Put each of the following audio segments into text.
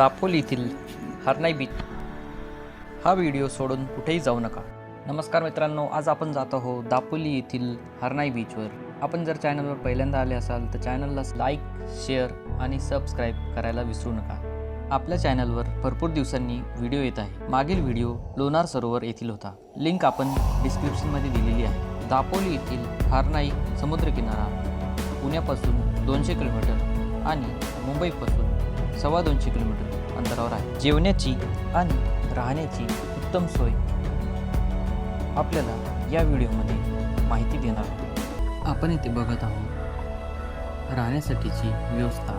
दापोली येथील हरनाई बीच हा व्हिडिओ सोडून कुठेही जाऊ नका. नमस्कार मित्रांनो आज आपण जात आहोत दापोली येथील हरनाई बीचवर आपण जर चॅनलवर पहिल्यांदा आले असाल तर चॅनलला लाईक शेअर आणि सबस्क्राईब करायला विसरू नका. आपल्या चॅनलवर भरपूर दिवसांनी व्हिडिओ येत आहे. मागील व्हिडिओ लोणार सरोवर येथील होता. लिंक आपण डिस्क्रिप्शनमध्ये दिलेली आहे. दापोली येथील हरनाई समुद्रकिनारा पुण्यापासून दोनशे किलोमीटर आणि मुंबईपासून सव्वा दोनशे किलोमीटर अंतरावर आहे. जेवण्याची आणि राहण्याची उत्तम सोय आपल्याला या व्हिडिओमध्ये माहिती देणार आहोत आपण इथे बघत आहोत राहण्यासाठीची व्यवस्था.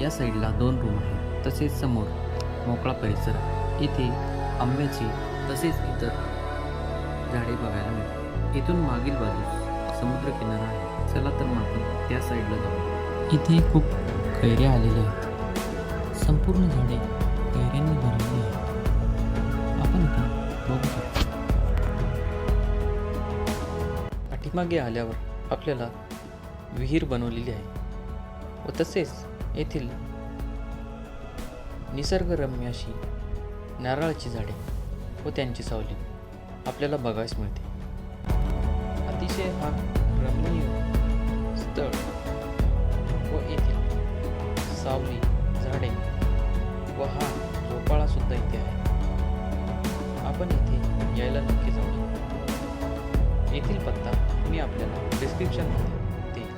या साईडला दोन रूम आहेत तसेच समोर मोकळा परिसर आहे. इथे आंब्याची तसेच इतर झाडे बघायला मिळतात. इथून मागील बाजूस समुद्रकिनारा आहे. चला तर मग आपण त्या साईडला जाऊ. इथे खूप कैऱ्या आलेल्या आहेत. संपूर्ण झाडे कैऱ्यांनी भरलेली आहेत. आपण इथे बघू शकतो. पाठीमागे आल्यावर आपल्याला विहीर बनवलेली आहे व तसेच येथील निसर्गरम्य अशी नारळाची झाडे व त्यांची सावली आपल्याला बघायस मिळते. अतिशय हा रमणीय स्थळ व येथील सावली झाडे व हा झोपाळा सुद्धा इथे आहे. आपण इथे यायला नक्की जाऊ येथील पत्ता मी आपल्याला डिस्क्रिप्शनमध्ये देईल.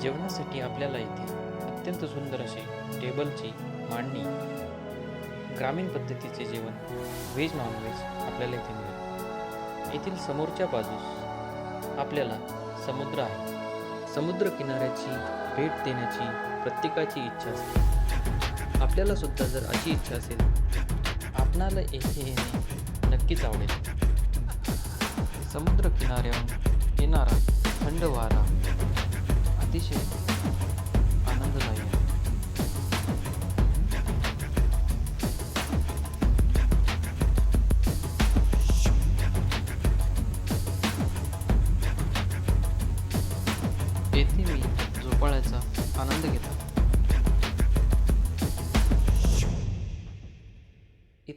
जेवणासाठी आपल्याला इथे अत्यंत सुंदर अशी टेबलची मांडणी ग्रामीण पद्धतीचे जेवण व्हेज नॉनव्हेज आपल्याला इथे मिळेल. येथील समोरच्या बाजूस आपल्याला समुद्र आहे. समुद्र किनाऱ्याची भेट देण्याची प्रत्येकाची इच्छा असते. आपल्याला सुद्धा जर अशी इच्छा असेल आपणाला येथे येणे नक्कीच आवडेल. समुद्र किनाऱ्याहून येणारा थंड वारा अतिशय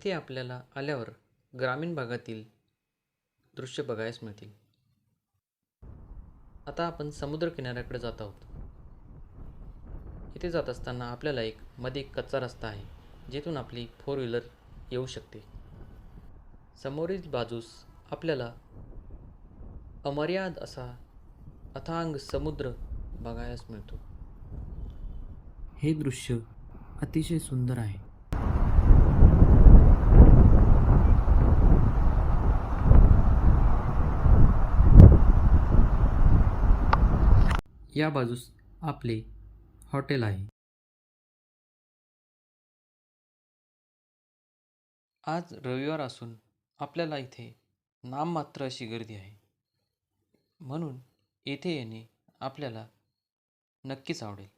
इथे आपल्याला आल्यावर ग्रामीण भागातील दृश्य बघायला मिळतील. आता आपण समुद्र किनाऱ्याकडे जात आहोत. इथे जात असताना आपल्याला एक मध्ये कच्चा रस्ता आहे जिथून आपली फोर व्हीलर येऊ शकते. समोरील बाजूस आपल्याला अमर्याद असा अथांग समुद्र बघायला मिळतो. हे दृश्य अतिशय सुंदर आहे. या बाजूस आपले हॉटेल आहे. आज रविवार असून आपल्याला इथे नाममात्र अशी गर्दी आहे. म्हणून येथे येणे आपल्याला नक्कीच आवडेल.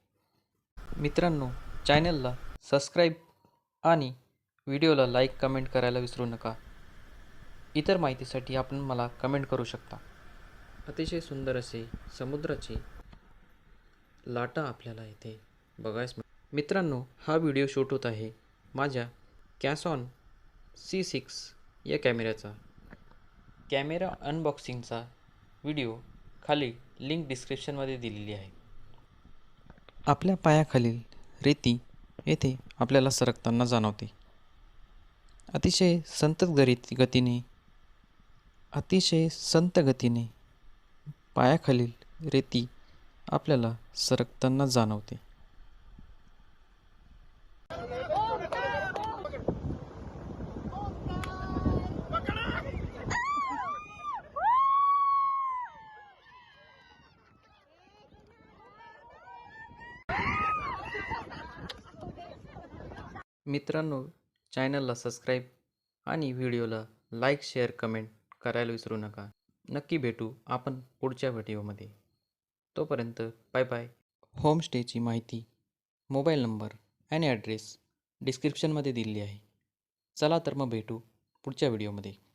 मित्रांनो चॅनलला सबस्क्राईब आणि व्हिडिओला लाईक कमेंट करायला विसरू नका. इतर माहितीसाठी आपण मला कमेंट करू शकता. अतिशय सुंदर असे समुद्राचे लाटा आपल्याला इथे बघायस मित्रांनो हा व्हिडिओ शूट होत आहे माझ्या कॅसॉन सी सिक्स या कॅमेऱ्याचा. कॅमेरा अनबॉक्सिंगचा व्हिडिओ खाली लिंक डिस्क्रिप्शनमध्ये दिलेली आहे. आपल्या पायाखालील रेती येथे आपल्याला सरकताना जाणवते. अतिशय संत गरीत गतीने अतिशय संत गतीने पायाखालील रेती आपल्याला सरकताना जाणवते. मित्रांनो चॅनलला सबस्क्राईब आणि व्हिडिओला लाईक शेअर कमेंट करायला विसरू नका. नक्की भेटू आपण पुढच्या व्हिडिओमध्ये तोपर्यंत बाय बाय. होमस्टेची माहिती मोबाईल नंबर आणि ॲड्रेस डिस्क्रिप्शनमध्ये दिलेली आहे. चला तर मग भेटू पुढच्या व्हिडिओमध्ये.